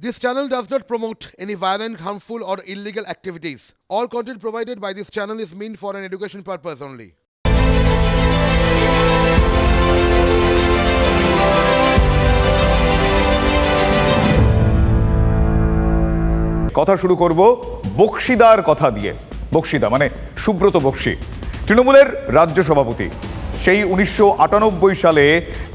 This channel does not promote any violent, harmful, or illegal activities. All content provided by this channel is meant for an education purpose only. কথা শুরু করব বক্সিদার কথা দিয়ে বক্সিদা মানে সুব্রত বক্সি তৃণমূলের রাজ্য সভাপতি সেই উনিশশো আটানব্বই সালে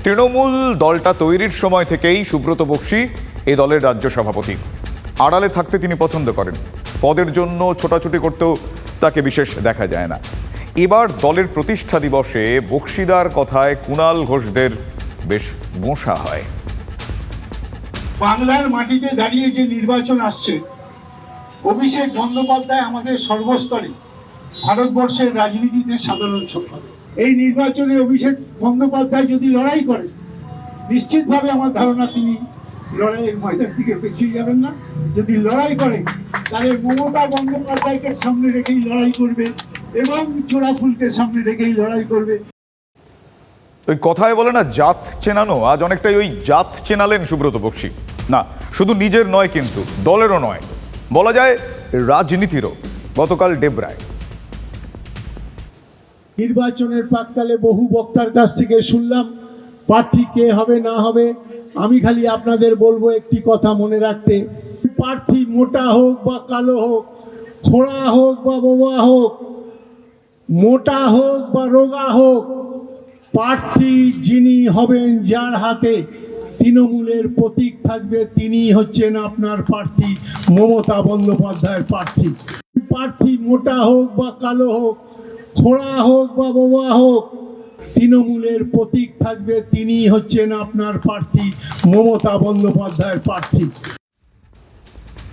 তৃণমূল দলটা তৈরির সময় থেকেই সুব্রত বক্সি এই দলের রাজ্য সভাপতি। আড়ালে থাকতে তিনি পছন্দ করেন। পদের জন্য ছোটাছুটি করতেও তাকে বিশেষ দেখা যায় না। এবার দলের প্রতিষ্ঠা দিবসে বক্সিদার কথায় কুণাল ঘোষদের বেশ গোঁসা হয়। বাংলার মাটিতে দাঁড়িয়ে যে নির্বাচন আসছে, অভিষেক বন্দ্যোপাধ্যায় আমাদের সর্বস্তরে ভারতবর্ষের রাজনীতিতে সাধারণ সম্পাদক। এই নির্বাচনে অভিষেক বন্দ্যোপাধ্যায় যদি লড়াই করে, নিশ্চিতভাবে আমার ধারণা তিনি লড়াইয়ের ময়দান থেকে পেছিয়ে যাবেন না। যদি লড়াই করে তাহলে মমতা বন্দ্যোপাধ্যায়কে সামনে রেখেই লড়াই করবে এবং চোরা ফুলকে সামনে রেখেই লড়াই করবে। ওই কথায় বলে না জাত চেনানো। আজ অনেকটাই ওই জাত চেনালেন সুব্রত বক্সি। না শুধু নিজের নয় কিন্তু দলেরও নয়। বলা যায় রাজনীতিরও। গতকাল ডেবরায়। নির্বাচনের প্রাককালে বহু বক্তার কাছ থেকে শুনলাম প্রার্থী কে হবে, না হবে, আমি খালি আপনাদের বলব একটি কথা মনে রাখতে। প্রার্থী মোটা হোক বা কালো হোক, খোড়া হোক বা বোবা হোক, মোটা হোক বা রোগা হোক, প্রার্থী যিনি হবেন যার হাতে তৃণমূলের প্রতীক থাকবে, তিনি হচ্ছেন আপনার প্রার্থী মমতা বন্দ্যোপাধ্যায়ের প্রার্থী। প্রার্থী মোটা হোক বা কালো হোক, খোড়া হোক বা বোবা হোক তৃণমূলের প্রতীক থাকবে তিনি হচ্ছেন আপনার প্রার্থী মমতা বন্দ্যোপাধ্যায়ের প্রার্থী।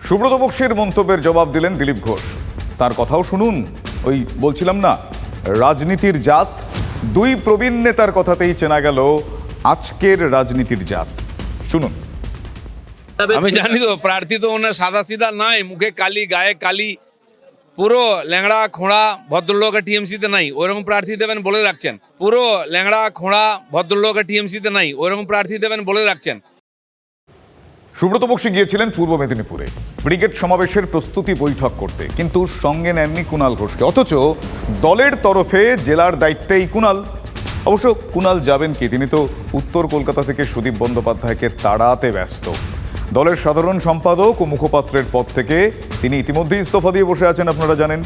সুব্রত বক্সির মন্তব্যের জবাব দিলেন দিলীপ ঘোষ। তার কথাও শুনুন ওই বলছিলাম না রাজনীতির জাত দুই প্রবীণ নেতার কথাতেই চেনা গেল আজকের রাজনীতির জাত। শুনুন। আমি জানি তো প্রার্থী তো ওনার সাদা সিধা নাই মুখে কালি গায়ে কালি। পুরো ল্যাংড়া, খোঁড়া, ভদ্রলোক টিএমসিতে নাই। ওরকম প্রার্থী দেবেন বলে রাখছেন। পুরো ল্যাংড়া, খোঁড়া, ভদ্রলোক টিএমসিতে নাই। ওরকম প্রার্থী দেবেন বলে রাখছেন। সুব্রত বক্সি গিয়েছিলেন পূর্ব মেদিনীপুরে। ব্রিগেড সমাবেশের প্রস্তুতি বৈঠক করতে। কিন্তু সঙ্গে নেননি কুণাল ঘোষকে। অথচ দলের তরফে জেলার দায়িত্বেই কুণাল অবশ্য কুণাল যাবেন কি? তিনি তো উত্তর কলকাতা থেকে সুদীপ বন্দ্যোপাধ্যায়কে তাড়াতে ব্যস্ত। দলের সাধারণ সম্পাদক ও মুখপাত্রের পদ থেকে তিনি ইতিমধ্যেই ইস্তফা দিয়ে বসে আছেন, আপনারা জানেন।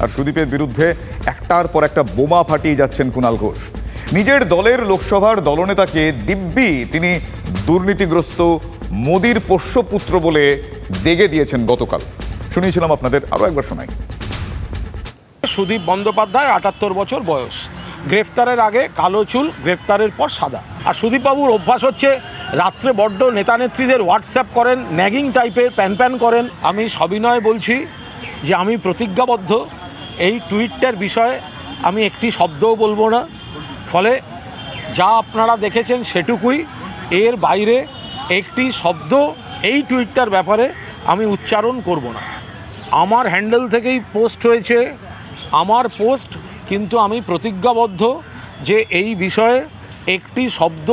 আর সুদীপের বিরুদ্ধে একটার পর একটা বোমা ফাটিয়ে যাচ্ছেন কুণাল ঘোষ। নিজের দলের লোকসভার দলনেতাকে দিব্যি তিনি দুর্নীতিগ্রস্ত মোদির পোষ্যপুত্র বলে দেগে দিয়েছেন গতকাল। শুনিয়েছিলাম আপনাদের, আরও একবার শোনাই। সুদীপ বন্দ্যোপাধ্যায় আটাত্তর বছর বয়স। গ্রেফতারের আগে কালো চুল, গ্রেফতারের পর সাদা। আর সুদীপবাবুর অভ্যাস হচ্ছে, রাত্রে বড্ড নেতানেত্রীদের হোয়াটসঅ্যাপ করেন, ন্যাগিং টাইপের প্যান প্যান করেন। আমি সবিনয় বলছি যে আমি প্রতিজ্ঞাবদ্ধ। এই টুইটটার বিষয়ে আমি একটি শব্দও বলব না। ফলে যা আপনারা দেখেছেন সেটুকুই। এর বাইরে একটি শব্দ এই টুইটটার ব্যাপারে আমি উচ্চারণ করব না। আমার হ্যান্ডেল থেকেই পোস্ট হয়েছে। আমার পোস্ট কিন্তু আমি প্রতিজ্ঞাবদ্ধ যে এই বিষয়ে একটি শব্দ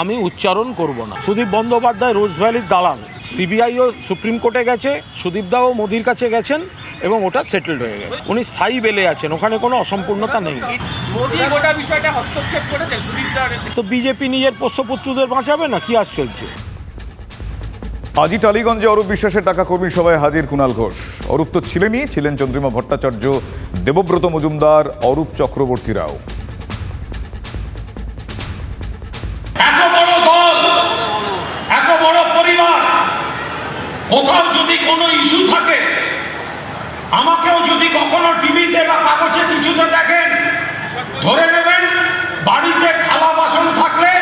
আমি উচ্চারণ করব না। সুদীপ বন্দ্যোপাধ্যায় রোজ ভ্যালির দালাল সিবিআইও সুপ্রিম কোর্টে গেছে সুদীপদাও মোদির কাছে গেছেন এবং ওটা সেটেলড হয়ে গেছে। উনি স্থায়ী বেলে আছেন ওখানে কোনো অসম্পূর্ণতা নেই। তো বিজেপি নিজের পোষ্যপুত্রদের বাঁচাবে না? কি আশ্চর্য। আজই টালিগঞ্জে অরূপ বিশ্বাসের টাকা কর্মী সভায় হাজির কুণাল ঘোষ। অরূপ তো ছিলেনই, ছিলেন চন্দ্রিমা ভট্টাচার্য, দেবব্রত মজুমদার, অরূপ চক্রবর্তী রাও। কোথাও যদি কোনো ইস্যু থাকে, আমাকেও যদি কখনো টিভিতে বা কাগজে কিছুতে দেখেন, ধরে নেবেন, বাড়িতে থালা বাসন থাকলে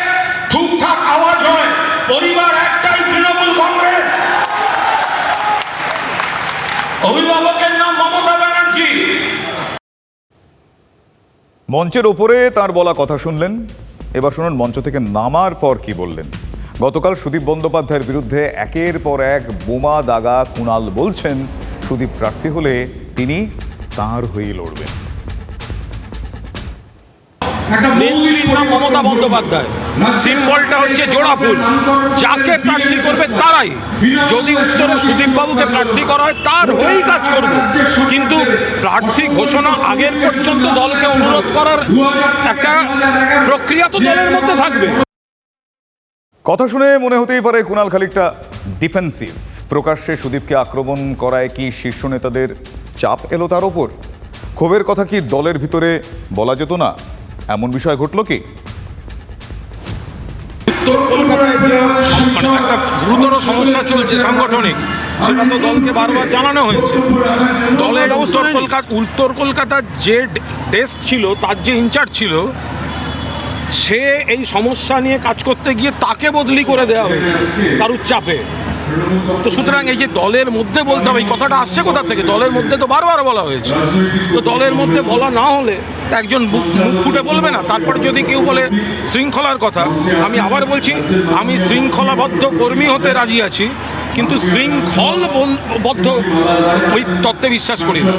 ঠুকঠাক আওয়াজ হয় পরিবার একটাই তৃণমূল কংগ্রেস অভিভাবকের নাম মমতা ব্যানার্জি মঞ্চের ওপরে তার বলা কথা শুনলেন। এবার শুনুন, মঞ্চ থেকে নামার পর কি বললেন। গতকাল সুদীপ বন্দ্যোপাধ্যায়ের বিরুদ্ধে একের পর এক বোমা দাগা কুণাল বলছেন, সুদীপ প্রার্থী হলে তিনি তাঁর হয়ে লড়বেন। নেত্রীর মমতা বন্দ্যোপাধ্যায়। সিম্বলটা হচ্ছে জোড়া ফুল। যাকে প্রার্থী করবে তারাই। যদি উত্তরে সুদীপবাবুকে প্রার্থী করা হয় তার হয়েই কাজ করব। কিন্তু প্রার্থী ঘোষণা আগের পর্যন্ত দলকে অনুরোধ করার একটা প্রক্রিয়া তো দলের মধ্যে থাকবে। কথা শুনে মনে হতেই পারে কুণাল খালিকটা ডিফেন্সিভ প্রকাশ্যে সুদীপকে আক্রমণ করায় কি শীর্ষ নেতাদের চাপ এলো তার ওপর? ক্ষোভের কথা কি দলের ভিতরে বলা যেত না? এমন বিষয় ঘটল কি? উত্তর কলকাতায় মানে একটা গুরুতর সমস্যা চলছে সাংগঠনিক। সেটা তো দলকে বারবার জানানো হয়েছে। দলের উত্তর কলকাতা উত্তর কলকাতার যে ডেস্ক ছিল তার যে ইনচার্জ ছিল সে এই সমস্যা নিয়ে কাজ করতে গিয়ে তাকে বদলি করে দেওয়া হয়েছে কারুর চাপে। তো সুতরাং এই যে দলের মধ্যে বলতে হবে, এই কথাটা আসছে কোথা থেকে? দলের মধ্যে তো বারবার বলা হয়েছে। তো দলের মধ্যে বলা না হলে একজন মুখ ফুটে বলবে না। তারপর যদি কেউ বলে শৃঙ্খলার কথা, আমি আবার বলছি, আমি শৃঙ্খলাবদ্ধ কর্মী হতে রাজি আছি, কিন্তু শৃঙ্খল বদ্ধ ওই তত্ত্বে বিশ্বাস করি না।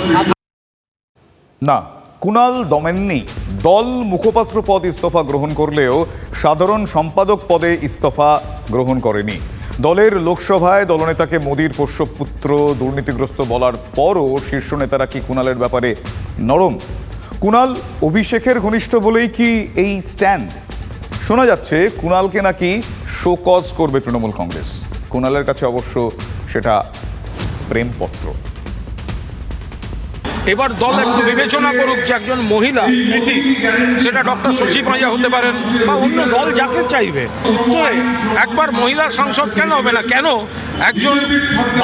না কুণাল দমেননি দল মুখপাত্র পদ ইস্তফা গ্রহণ করলেও সাধারণ সম্পাদক পদে ইস্তফা গ্রহণ করেনি। দলের লোকসভায় দলনেতাকে মোদীর পোষ্যপুত্র দুর্নীতিগ্রস্ত বলার পরও শীর্ষ নেতারা কি কুণালের ব্যাপারে নরম? কুণাল অভিষেকের ঘনিষ্ঠ বলেই কি এই স্ট্যান্ড? শোনা যাচ্ছে কুণালকে নাকি শোকজ করবে তৃণমূল কংগ্রেস। কুণালের কাছে অবশ্য সেটা প্রেমপত্র। এবার দল একটু বিবেচনা করুক যে একজন মহিলা কৃতি, সেটা ডক্টর শশী পাঁজা হতে পারেন বা অন্য দল যাকে চাইবে। উত্তরে একবার মহিলা সাংসদ কেন হবে না? কেন? একজন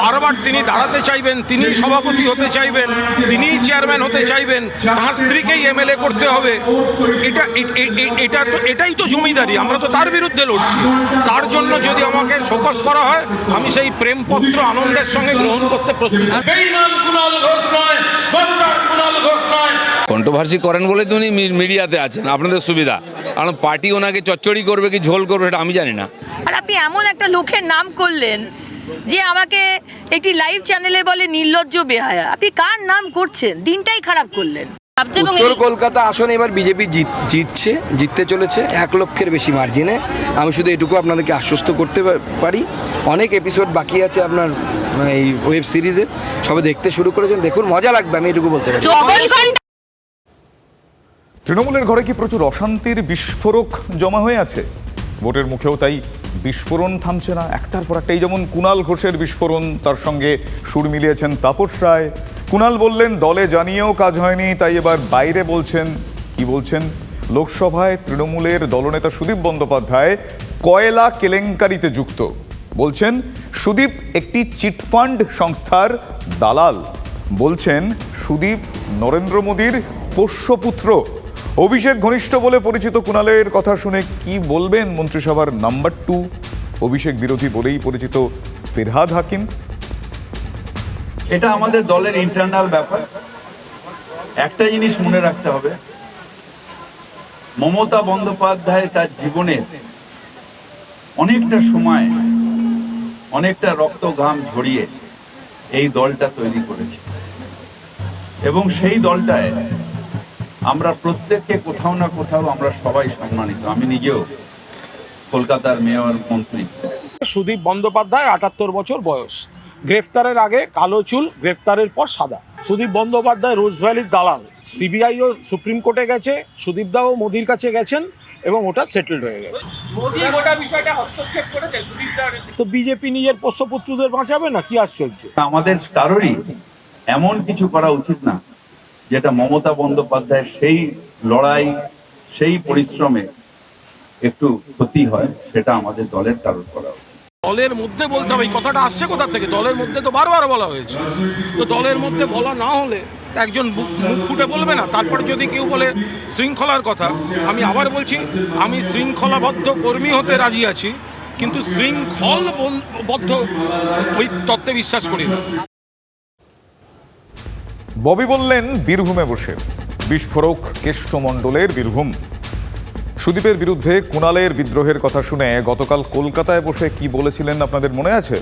বারবার তিনি দাঁড়াতে চাইবেন, তিনি সভাপতি হতে চাইবেন তিনিই চেয়ারম্যান হতে চাইবেন, তার স্ত্রীকেই এমএলএ করতে হবে। এটা এটা তো, এটাই তো জমিদারি, আমরা তো তার বিরুদ্ধে লড়ছি। তার জন্য যদি আমাকে শোকস করা হয়, আমি সেই প্রেমপত্র আনন্দের সঙ্গে গ্রহণ করতে প্রস্তুত বেইমান কুণাল ঘোষ নয় গদ্দার কুণাল ঘোষ নয় কন্ট্রোভার্সি করেন বলে তো উনি মি- মিডিয়াতে আছেন আপনাদের সুবিধা। কারণ পার্টি ওনাকে চচ্চড়ি করবে কি ঝোল করবে সেটা আমি জানি না। আর আপনি এমন একটা লোকের নাম করলেন যে আমাকে একটি লাইভ চ্যানেলে বলে নির্লজ্জ বেহায়া। আপনি কার নাম করছেন? দিনটাই খারাপ করলেন। উত্তর কলকাতা আসনে এবার বিজেপি জিতছে জিততে চলেছে এক লক্ষের বেশি মার্জিনে আমি শুধু এটুকু আপনাদেরকে আশ্বস্ত করতে পারি। অনেক এপিসোড বাকি আছে আপনার এই ওয়েব সিরিজের সবে দেখতে শুরু করেছেন। দেখুন মজা লাগবে আমি এটুকু বলতে পারি। তৃণমূলের ঘরে কি প্রচুর অশান্তির বিস্ফোরক জমা হয়ে আছে? ভোটের মুখেও তাই বিস্ফোরণ থামছে না। একটার পর একটা, এই যেমন কুণাল ঘোষের বিস্ফোরণ, তার সঙ্গে সুর মিলিয়েছেন তাপস রায়। কুণাল বললেন, দলে জানিয়েও কাজ হয়নি। তাই এবার বাইরে বলছেন, কি বলছেন? লোকসভায় তৃণমূলের দলনেতা সুদীপ বন্দ্যোপাধ্যায় কয়লা কেলেঙ্কারিতে যুক্ত। বলছেন, সুদীপ একটি চিটফান্ড সংস্থার দালাল। বলছেন, সুদীপ নরেন্দ্র মোদীর পোষ্যপুত্র। অভিষেক ঘনিষ্ঠ বলে পরিচিত কুণালের কথা শুনে কি বলবেন মন্ত্রিসভার নাম্বার টু? অভিষেক বিরোধী বলেই পরিচিত ফিরহাদ হাকিম। এটা আমাদের দলের ইন্টারনাল ব্যাপার। একটা জিনিস মনে রাখতে হবে। মমতা বন্দ্যোপাধ্যায় তার জীবনের অনেকটা সময়, অনেকটা রক্ত ঘাম ঝরিয়ে এই দলটা তৈরি করেছে। এবং সেই দলটায় আমরা প্রত্যেককে কোথাও না কোথাও আমরা সবাই সম্মানিত। আমি নিজেও কলকাতার মেয়র মন্ত্রী। সুদীপ বন্দ্যোপাধ্যায় আটাত্তর বছর বয়স। গ্রেফতারের আগে কালো চুল গ্রেফতারের পর সাদা। সুদীপ বন্দ্যোপাধ্যায় রোজ ভ্যালির দালাল। সিবিআইও সুপ্রিম কোর্টে গেছে সুদীপ দাও মোদির কাছে গেছেন এবং ওটা সেটেলড হয়ে গেছে। তো বিজেপি নিজের পোষ্যপুত্রদের বাঁচাবে না? কি আশ্চর্য। আমাদের কারোরই এমন কিছু করা উচিত না। যেটা মমতা বন্দ্যোপাধ্যায়ের সেই লড়াই, সেই পরিশ্রমে একটু ক্ষতি হয়, সেটা আমাদের দলের কারণ করা দলের মধ্যে বলতে হবে, এই কথাটা আসছে কোথা থেকে? দলের মধ্যে তো বারবার বলা হয়েছে। তো দলের মধ্যে বলা না হলে একজন মুখ ফুটে বলবে না। তারপর যদি কেউ বলে শৃঙ্খলার কথা, আমি আবার বলছি, আমি শৃঙ্খলাবদ্ধ কর্মী হতে রাজি আছি, কিন্তু শৃঙ্খল বন- বদ্ধ ওই তত্ত্বে বিশ্বাস করি না। ববি বললেন বীরভূমে বসে। বিস্ফোরক কেষ্টমণ্ডলের বীরভূম। সুদীপের বিরুদ্ধে কুণালের বিদ্রোহের কথা শুনে গতকাল কলকাতায় বসে কি বলেছিলেন আপনাদের মনে আছে?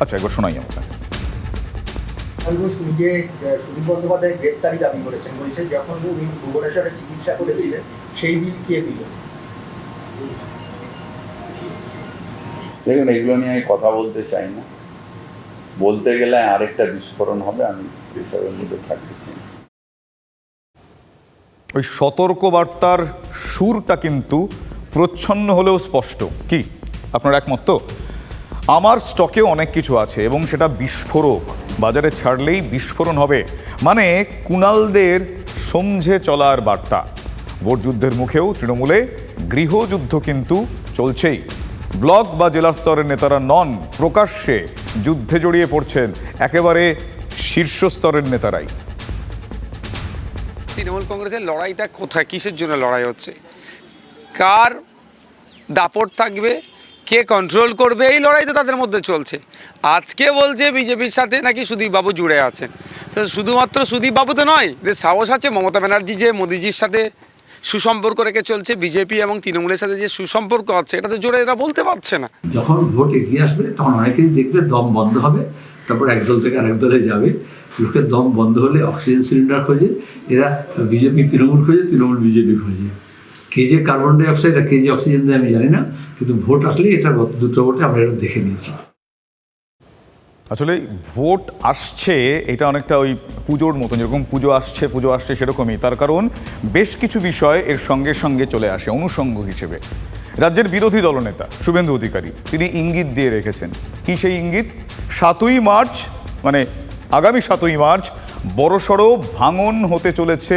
আচ্ছা একবার শোনাই আমরা নিজে সুদীপ বন্দ্যোপাধ্যায় গ্রেপ্তারি দাবি করেছেন বলছেন যখন উনি ভুবনেশ্বরে চিকিৎসা করেছিলেন সেই বিল কে দিল? দেখুন এগুলো নিয়ে আমি কথা বলতে চাই না। বলতে গেলে আরেকটা বিস্ফোরণ হবে, আমি এসবের মধ্যে থাকতে। ওই সতর্কবার্তার সুরটা কিন্তু প্রচ্ছন্ন হলেও স্পষ্ট। কি? আপনার একমত তো? আমার স্টকে অনেক কিছু আছে এবং সেটা বিস্ফোরক। বাজারে ছাড়লেই বিস্ফোরণ হবে। মানে কুণালদের সমঝে চলার বার্তা। ভোট যুদ্ধের মুখেও তৃণমূলে গৃহযুদ্ধ কিন্তু চলছেই। ব্লক বা জেলা স্তরের নেতারা নন, প্রকাশ্যে যুদ্ধে জড়িয়ে পড়ছেন একেবারে শীর্ষস্তরের নেতারাই। তৃণমূল কংগ্রেসের লড়াইটা কোথায়? কিসের জন্য লড়াই হচ্ছে? কার দাপট থাকবে? কে কন্ট্রোল করবে? এই লড়াই তো তাদের মধ্যে চলছে। আজকে বলছে বিজেপির সাথে নাকি সুদীপবাবু জুড়ে আছেন। তো শুধুমাত্র সুদীপবাবু তো নয়, যে সাহস আছে মমতা ব্যানার্জি যে মোদিজির সাথে সুসম্পর্ক রেখে চলছে বিজেপি এবং তৃণমূলের সাথে যে সুসম্পর্ক আছে, এটা তো জোরে এরা বলতে পারছে না। যখন ভোট এগিয়ে আসবে, তখন অনেকেই দেখবে দম বন্ধ হবে। তারপর একদল থেকে আরেক দলে যাবে। লোকের দম বন্ধ হলে অক্সিজেন সিলিন্ডার খোঁজে, এরা বিজেপি তৃণমূল খোঁজে, তৃণমূল বিজেপি খোঁজে। কে যে কার্বন ডাইঅক্সাইড আর কে যে অক্সিজেন দেয় আমি জানি না, কিন্তু ভোট আসলে এটা দুটো ভোটে আমরা এটা দেখে নিয়েছি। আসলে ভোট আসছে, এটা অনেকটা ওই পুজোর মতন, যেরকম পুজো আসছে পুজো আসছে সেরকমই। তার কারণ, বেশ কিছু বিষয় এর সঙ্গে সঙ্গে চলে আসে, অনুষঙ্গ হিসেবে। রাজ্যের বিরোধী দলনেতা, শুভেন্দু অধিকারী, তিনি ইঙ্গিত দিয়ে রেখেছেন। কি সেই ইঙ্গিত? সাতই মার্চ মানে আগামী সাতই মার্চ, বড়সড় ভাঙন হতে চলেছে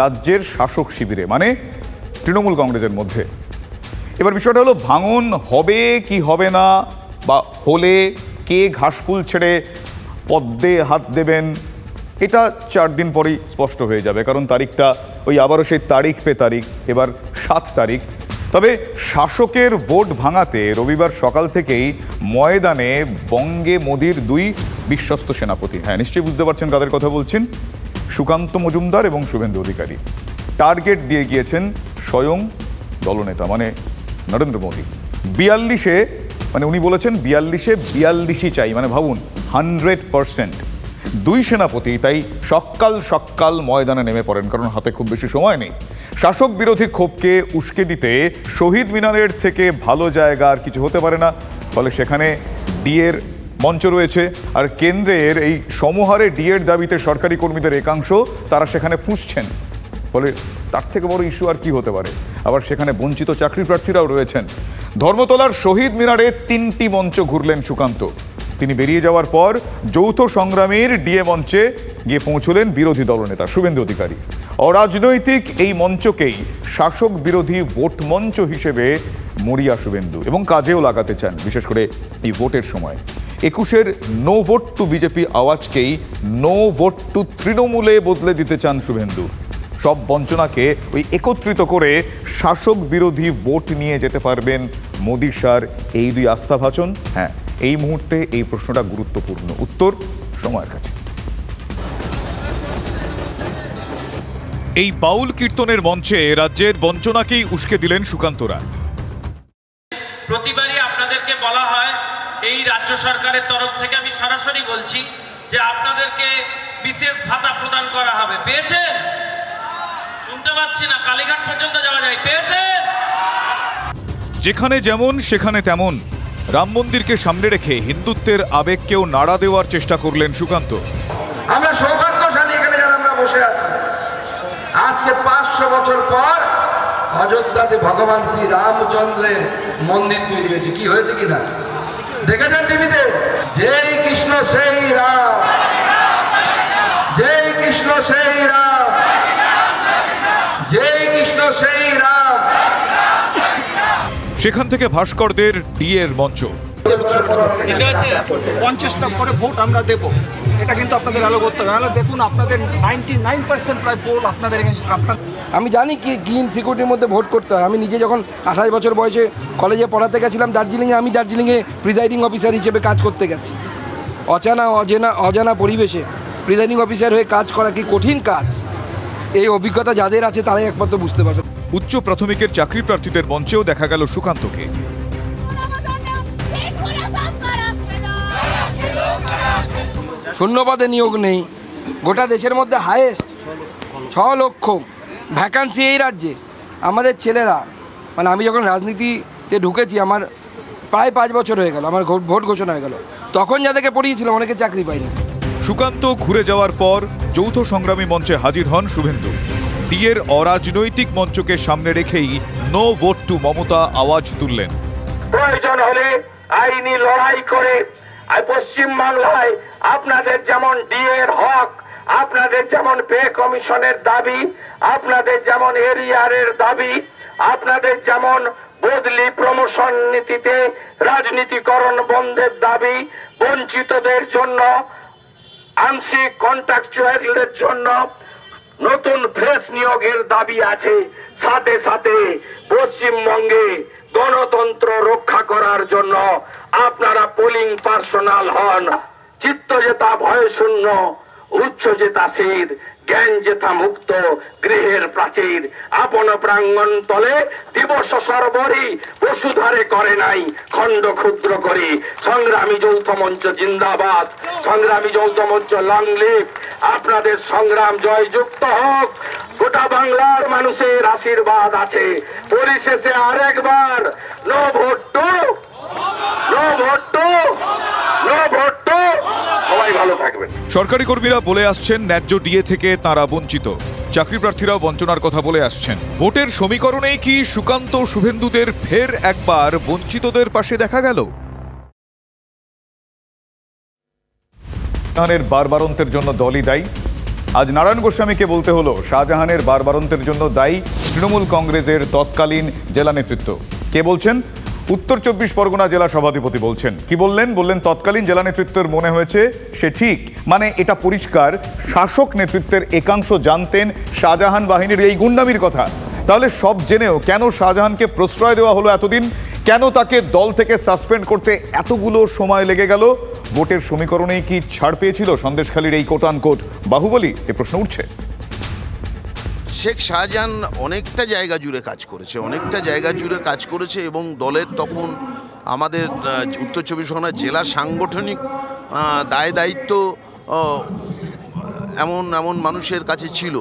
রাজ্যের শাসক শিবিরে মানে তৃণমূল কংগ্রেসের মধ্যে। এবার বিষয়টা হলো, ভাঙন হবে কি হবে না, বা হলে কে ঘাসফুল ছেড়ে পদ্মে হাত দেবেন, এটা চার দিন পরেই স্পষ্ট হয়ে যাবে, কারণ তারিখটা ওই আবারও সেই তারিখ পে তারিখ, এবার সাত তারিখ। তবে শাসকের ভোট ভাঙাতে রবিবার সকাল থেকেই ময়দানে বঙ্গে মোদির দুই বিশ্বস্ত সেনাপতি। হ্যাঁ নিশ্চয়ই বুঝতে পারছেন কাদের কথা বলছেন? সুকান্ত মজুমদার এবং শুভেন্দু অধিকারী। টার্গেট দিয়ে গিয়েছেন স্বয়ং দলনেতা মানে নরেন্দ্র মোদী। বিয়াল্লিশে মানে উনি বলেছেন বিয়াল্লিশে বিয়াল্লিশই চাই মানে ভাবুন, হান্ড্রেড পারসেন্ট। দুই সেনাপতি তাই সক্কাল সক্কাল ময়দানে নেমে পড়েন, কারণ হাতে খুব বেশি সময় নেই। শাসক বিরোধী ক্ষোভকে উস্কে দিতে শহীদ মিনারের থেকে ভালো জায়গা আর কিছু হতে পারে না, ফলে সেখানে ডিএর মঞ্চ রয়েছে। আর কেন্দ্রের এই সমহারে ডিএর দাবিতে সরকারি কর্মীদের একাংশ, তারা সেখানে পুষছেন। ফলে তার থেকে বড় ইস্যু আর কি হতে পারে? আবার সেখানে বঞ্চিত চাকরি প্রার্থীরাও রয়েছেন। ধর্মতলার শহীদ মিনারে তিনটি মঞ্চ ঘুরলেন সুকান্ত। তিনি বেরিয়ে যাওয়ার পর যৌথ সংগ্রামের ডিএ মঞ্চে গিয়ে পৌঁছলেন বিরোধী দলনেতা শুভেন্দু অধিকারী। অরাজনৈতিক এই মঞ্চকেই শাসক বিরোধী ভোট মঞ্চ হিসেবে মরিয়া শুভেন্দু এবং কাজেও লাগাতে চান, বিশেষ করে এই ভোটের সময়। একুশের নো ভোট টু বিজেপি আওয়াজকেই নো ভোট টু তৃণমূলে বদলে দিতে চান শুভেন্দু। সব বঞ্চনাকে ওই একত্রিত করে শাসক বিরোধী ভোট নিয়ে যেতে পারবেন মোদী সার এই দুই আস্থাভাজন? হ্যাঁ এই মুহূর্তে এই প্রশ্নটা গুরুত্বপূর্ণ। উত্তর সময়ের কাছে। এই বাউল কীর্তনের মঞ্চে রাজ্যের বঞ্চনাকেই উস্কে দিলেন সুকান্তরা প্রতিবারই আপনাদেরকে বলা হয় এই রাজ্য সরকারের তরফ থেকে আমি সরাসরি বলছি যে আপনাদেরকে বিশেষ ভাতা প্রদান করা হবে। পেয়েছেন? শুনতে পাচ্ছি না কালীঘাট পর্যন্ত যাওয়া যায়। পেয়েছেন যেখানে যেমন সেখানে তেমন। রাম মন্দিরকে সামনে রেখে হিন্দুত্বের আবেগকেও নাড়া দেওয়ার চেষ্টা করলেন সুকান্ত। আমরা সৌভাগ্যশালী এখানে যারা আমরা বসে আছি। আজকে পাঁচশো বছর পর অযোধ্যাতে ভগবান শ্রী রামচন্দ্রের মন্দির তৈরি হয়েছে। কি হয়েছে কিনা? দেখেছেন টিভিতে? জয় কৃষ্ণ সেই রাম। জয় কৃষ্ণ সেই রাম। জয় কৃষ্ণ সেই রাম। সেখান থেকে ভাস্করদের ডিএর মঞ্চ। পঞ্চাশ লাখ করে ভোট আমরা দেবো। এটা কিন্তু আপনাদের আলো করতে হবে। নাহলে দেখুন আপনাদের নাইনটি নাইন পার্সেন্ট প্রায় পোল আপনাদের আপনার আমি জানি কি কি সিকিউরিটির মধ্যে ভোট করতে হয়। আমি নিজে যখন আঠাশ বছর বয়সে কলেজে পড়াতে গেছিলাম দার্জিলিংয়ে আমি দার্জিলিংয়ে প্রিজাইডিং অফিসার হিসেবে কাজ করতে গেছি। অচানা অজেনা অজানা পরিবেশে প্রিজাইডিং অফিসার হয়ে কাজ করা কি কঠিন কাজ? এই অভিজ্ঞতা যাদের আছে তারাই একমাত্র বুঝতে পারবে। উচ্চ প্রাথমিকের চাকরি প্রার্থীদের মঞ্চেও দেখা গেল সুকান্তকে। শূন্যপদে নিয়োগ নেই। গোটা দেশের মধ্যে হায়েস্ট ছ লক্ষ ভ্যাকান্সি এই রাজ্যে। আমাদের ছেলেরা মানে আমি যখন রাজনীতিতে ঢুকেছি আমার প্রায় পাঁচ বছর হয়ে গেল আমার ভোট- ভোট ঘোষণা হয়ে গেল। তখন যাদেরকে পড়িয়েছিলাম অনেকে চাকরি পায়নি। সুকান্ত ঘুরে যাওয়ার পর যৌথ সংগ্রামী মঞ্চে হাজির হন শুভেন্দু। দিয়ের অরাজনৈতিক মঞ্চকে সামনে রেখেই নো ভোট টু মমতা আওয়াজ তুললেন। প্রয়োজন হলে আইনি লড়াই করে পশ্চিম বাংলায় আপনাদের যেমন ডিএর হক, আপনাদের যেমন পে কমিশনের দাবি, আপনাদের যেমন এরিয়ারের দাবি, আপনাদের যেমন বদলি প্রমোশন নীতিতে রাজনীতিকরণ বন্ধের দাবি, বঞ্চিতদের জন্য আংশিক কন্ট্রাকচুয়ালদের জন্য নতুন ফ্রেশ নিয়োগের দাবি আছে। সাথে সাথে পশ্চিমবঙ্গে গণতন্ত্র রক্ষা করার জন্য আপনারা পোলিং পার্সোনাল হন। চিত্তজেতা ভয় শূন্য উচ্চ জেতা শীত জ্ঞান জেতা মুক্ত গৃহের প্রাচীর। আপন প্রাঙ্গণ তলে দিবস সর্বরি বসুধারে করে নাই, খণ্ড ক্ষুদ্র করে। সংগ্রামী যৌথ মঞ্চ জিন্দাবাদ, সংগ্রামী যৌথ মঞ্চ লং লিভ আপনাদের সংগ্রাম জয়যুক্ত হোক। গোটা বাংলার মানুষের আশীর্বাদ আছে। পরিশেষে আরেকবার no vote to no vote to no vote to সবাই ভালো থাকবেন। সরকারি কর্মীরা বলে আসছেন, ন্যায্য ডিএ থেকে তারা বঞ্চিত। চাকরি প্রার্থীরাও বঞ্চনার কথা বলে আসছেন। ভোটের সমীকরণেই কি সুকান্ত শুভেন্দুদের ফের একবার বঞ্চিতদের পাশে দেখা গেল? শাহজাহানের বারবারন্তের জন্য দলই দায়ী। আজ নারায়ণ গোস্বামীকে বলতে হলো, শাহজাহানের বারবারন্তের জন্য দায়ী তৃণমূল কংগ্রেসের তৎকালীন জেলা নেতৃত্ব। কে বলছেন? উত্তর চব্বিশ পরগনা জেলা সভাধিপতি বলছেন। কি বললেন? বললেন, তৎকালীন জেলা নেতৃত্বের মনে হয়েছে, সে ঠিক। মানে এটা পরিষ্কার, শাসক নেতৃত্বের একাংশ জানতেন শাহজাহান বাহিনীর এই গুন্ডামির কথা। তাহলে সব জেনেও কেন শাহজাহানকে প্রশ্রয় দেওয়া হলো এতদিন? কেন তাকে দল থেকে সাসপেন্ড করতে এতগুলো সময় লেগে গেল? ভোটের সমীকরণেই কি ছাড় পেয়েছিল সন্দেশখালীর এই কোট কোট বাহুবলী? এ প্রশ্ন উঠছে। শেখ শাহজাহান অনেকটা জায়গা জুড়ে কাজ করেছে, অনেকটা জায়গা জুড়ে কাজ করেছে এবং দলের তখন আমাদের উত্তর চব্বিশ পরগনা জেলা সাংগঠনিক দায় দায়িত্ব এমন এমন মানুষের কাছে ছিল।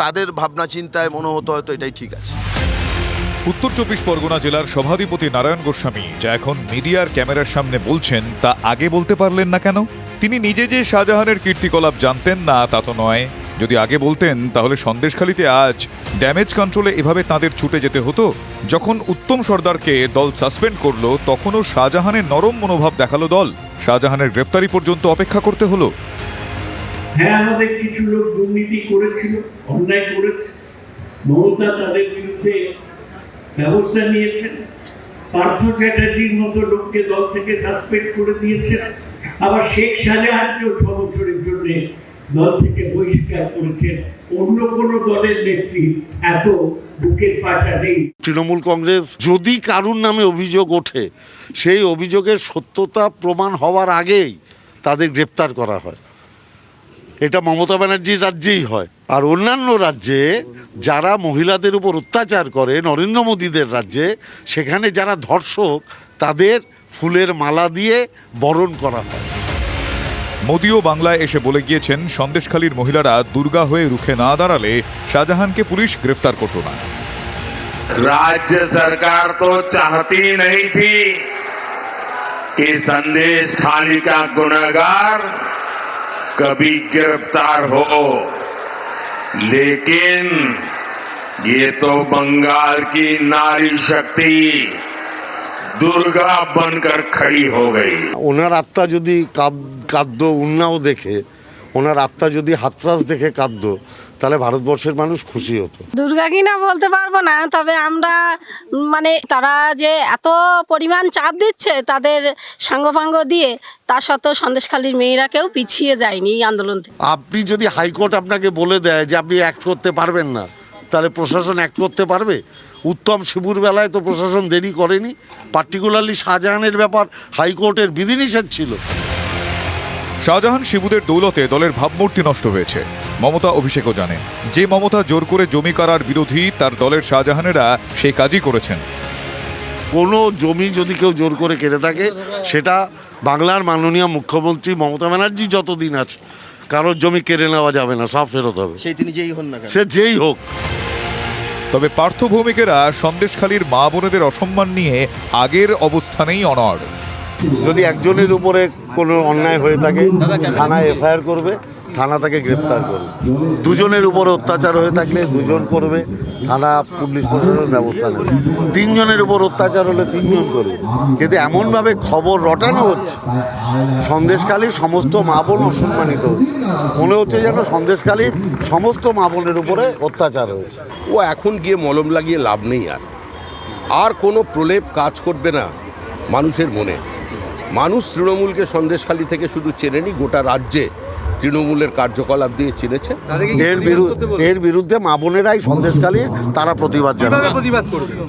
তাদের ভাবনা চিন্তায় মনে হতো হয়তো এটাই ঠিক আছে। উত্তর চব্বিশ পরগনা জেলার সভাধিপতি নারায়ণ গোস্বামী যা এখন মিডিয়ার ক্যামেরার সামনে বলছেন, তা আগে বলতে পারলেন না কেন? তিনি নিজে যে শাহজাহানের কীর্তিকলাপ জানতেন না, তা তো নয়। যদি আগে বলতেন, তাহলে সন্দেশখালিতে আজ ড্যামেজ কন্ট্রোলে এভাবে তাদের ছুটে যেতে হতো। যখন উত্তম সর্দারকে দল সাসপেন্ড করল, তখনও শাহজাহানের নরম মনোভাব দেখাল দল। শাহজাহানের গ্রেপ্তারি পর্যন্ত অপেক্ষা করতে হলো। হ্যাঁ আমাদের কিছু লোক দুর্নীতি করেছিল, অন্যায় করেছে। মমতা তাদের বিরুদ্ধে ব্যবস্থা নিয়েছেন। পার্থ চ্যাটার্জির মতো লোককে দল থেকে সাসপেন্ড করে দিয়েছেন। আবার শেখ শাহজাহানকেও ছ বছরের জন্য দল থেকে বহিষ্কার করেছেন তৃণমূল কংগ্রেস যদি কারুর নামে অভিযোগ ওঠে, সেই অভিযোগের সত্যতা প্রমাণ হওয়ার আগেই তাদের গ্রেপ্তার করা হয়। এটা মমতা ব্যানার্জির রাজ্যেই হয়। আর অন্যান্য রাজ্যে যারা মহিলাদের উপর অত্যাচার করে, নরেন্দ্র মোদীদের রাজ্যে, সেখানে যারা ধর্ষক, তাদের ফুলের মালা দিয়ে বরণ করা হয়। মোদিও বাংলায় এসে বলে গিয়েছেন সন্দেশখালীর মহিলারা দুর্গা হয়ে রুখে না দাঁড়ালে শাহজাহানকে পুলিশ গ্রেফতার করত না राज्य सरकार तो चाहती नहीं थी कि संदेश खाली का गुनहगार कभी गिरफ्तार हो लेकिन ये तो बंगाल की नारी शक्ति দুর্গা বনকর খড়ি হো গই ওনার আত্মা যদি কাদ্য উন্নাও দেখে ওনার আত্মা যদি হাতরাস দেখে কাঁদ্য তাহলে ভারতবর্ষের মানুষ খুশি হতো। দুর্গা কিনা বলতে পারব না তবে আমরা মানে তারা যে এত পরিমাণ চাপ দিচ্ছে তাদের সাঙ্গপাঙ্গ দিয়ে তা সত্ত্বেও সন্দেশখালীর মেয়েরা কেউ পিছিয়ে যায়নি এই আন্দোলন আপনি যদি হাইকোর্ট আপনাকে বলে দেয় যে আপনি অ্যাক্ট করতে পারবেন না তাহলে প্রশাসন অ্যাক্ট করতে পারবে? উত্তম শিবুর বেলায় তো প্রশাসন দেরি করেনি। পার্টিকুলারলি শাহজাহানের ব্যাপার হাইকোর্টের বিধিনিষেধ ছিল। শাহজাহান শিবুদের দৌলতে দলের ভাবমূর্তি নষ্ট হয়েছে। মমতা অভিষেকও জানেন যে মমতা জোর করে জমি কারার বিরোধী তার দলের শাহজাহানেরা সেই কাজই করেছেন। কোনো জমি যদি কেউ জোর করে কেড়ে থাকে সেটা বাংলার মাননীয় মুখ্যমন্ত্রী মমতা ব্যানার্জি যতদিন আছে কারোর জমি কেড়ে নেওয়া যাবে না সব ফেরত হবে। সেই তিনি যেই হন না সে যেই হোক। তবে পার্থ ভৌমিকেরা সন্দেশখালীর মা বোনেদের অসম্মান নিয়ে আগের অবস্থানেই অনড়। যদি একজনের উপরে কোনো অন্যায় হয়ে থাকে, থানায় এফআইআর করবে থানা তাকে গ্রেপ্তার করবে দুজনের উপর অত্যাচার হয়ে থাকলে দুজন করবে, থানা পুলিশ প্রশাসন ব্যবস্থা নেবে। তিনজনের উপর অত্যাচার হলে তিনজন করবে। কিন্তু এমনভাবে খবর রটানো হচ্ছে সন্দেশকালীর সমস্ত মা বোন অসম্মানিত হচ্ছে। মনে হচ্ছে যেন সন্দেশকালীর সমস্ত মা বোনের উপরে অত্যাচার হয়েছে। ও এখন গিয়ে মলম লাগিয়ে লাভ নেই আর। আর কোনো প্রলেপ কাজ করবে না মানুষের মনে। মানুষ তৃণমূলকে সন্দেশখালী থেকে শুধু চেনেনি, গোটা রাজ্যে তৃণমূলের কার্যকলাপ দিয়ে চিনেছে। এর বিরুদ্ধে এর বিরুদ্ধে মা বোনেরাই সন্দেশকালী তারা প্রতিবাদ জানাবে।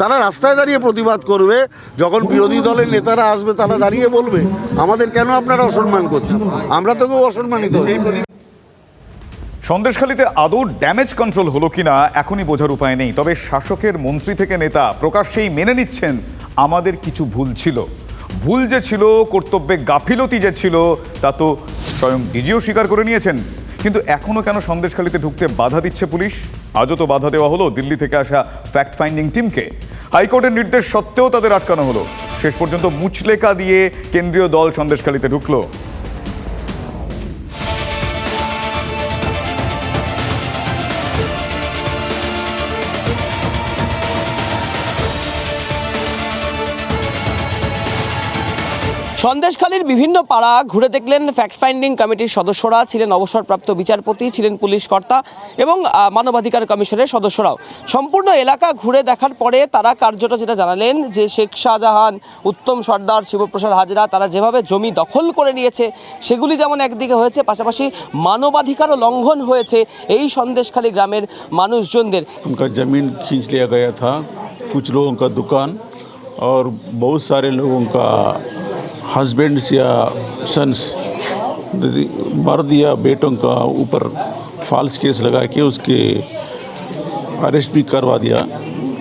তারা রাস্তায় দাঁড়িয়ে প্রতিবাদ করবে যখন বিরোধী দলের নেতারা আসবে তারা দাঁড়িয়ে বলবে আমাদের কেন আপনারা অসম্মান করছেন? আমরা তো কেউ অসম্মানিত। সন্দেশখালীতে আদৌ ড্যামেজ কন্ট্রোল হলো কিনা এখনই বোঝার উপায় নেই। তবে শাসকের মন্ত্রী থেকে নেতা প্রকাশ্যেই মেনে নিচ্ছেন আমাদের কিছু ভুল ছিল। ভুল যে ছিল, কর্তব্যে গাফিলতি যে ছিল, তা তো স্বয়ং ডিজিও স্বীকার করে নিয়েছেন। কিন্তু এখনও কেন সন্দেশখালিতে ঢুকতে বাধা দিচ্ছে পুলিশ? আজও তো বাধা দেওয়া হলো দিল্লি থেকে আসা ফ্যাক্ট ফাইন্ডিং টিমকে হাইকোর্টের নির্দেশ সত্ত্বেও তাদের আটকানো হলো। শেষ পর্যন্ত মুচলেকা দিয়ে কেন্দ্রীয় দল সন্দেশখালিতে ঢুকলো। সন্দেশখালীর বিভিন্ন পাড়া ঘুরে দেখলেন ফ্যাক্ট ফাইন্ডিং কমিটির সদস্যরা ছিলেন অবসরপ্রাপ্ত বিচারপতি ছিলেন পুলিশ কর্তা এবং আহ, মানবাধিকার কমিশনের সদস্যরাও সম্পূর্ণ এলাকা ঘুরে দেখার পরে তারা কার্যত যেটা জানালেন যে শেখ শাহজাহান উত্তম সর্দার শিবপ্রসাদ হাজরা তারা যেভাবে জমি দখল করে নিয়েছে সেগুলি যেমন একদিকে হয়েছে পাশাপাশি মানবাধিকারও লঙ্ঘন হয়েছে এই সন্দেশখালী গ্রামের মানুষজনদের उनका ज़मीन खींच लिया गया था कुछ लोगों का दुकान और बहुत सारे लोगों का हस्बैंड्स या सन्स मर्द या बेटों का ऊपर फॉल्स केस लगा के उसके अरेस्ट भी करवा दिया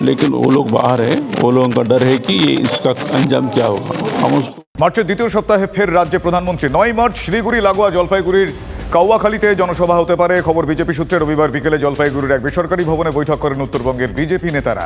लेकिन वो लोग बाहर हैं वो लोगों का डर है कि ये इसका अंजाम क्या होगा हम उसको মার্চের দ্বিতীয় সপ্তাহে ফের রাজ্যে প্রধানমন্ত্রী নয় মার্চ শিলিগুড়ি লাগোয়া জলপাইগুড়ির কাউয়াখালীতে জনসভা হতে পারে খবর বিজেপি সূত্রে রবিবার বিকেলে জলপাইগুড়ির এক বেসরকারি ভবনে বৈঠক করেন উত্তরবঙ্গের বিজেপি নেতারা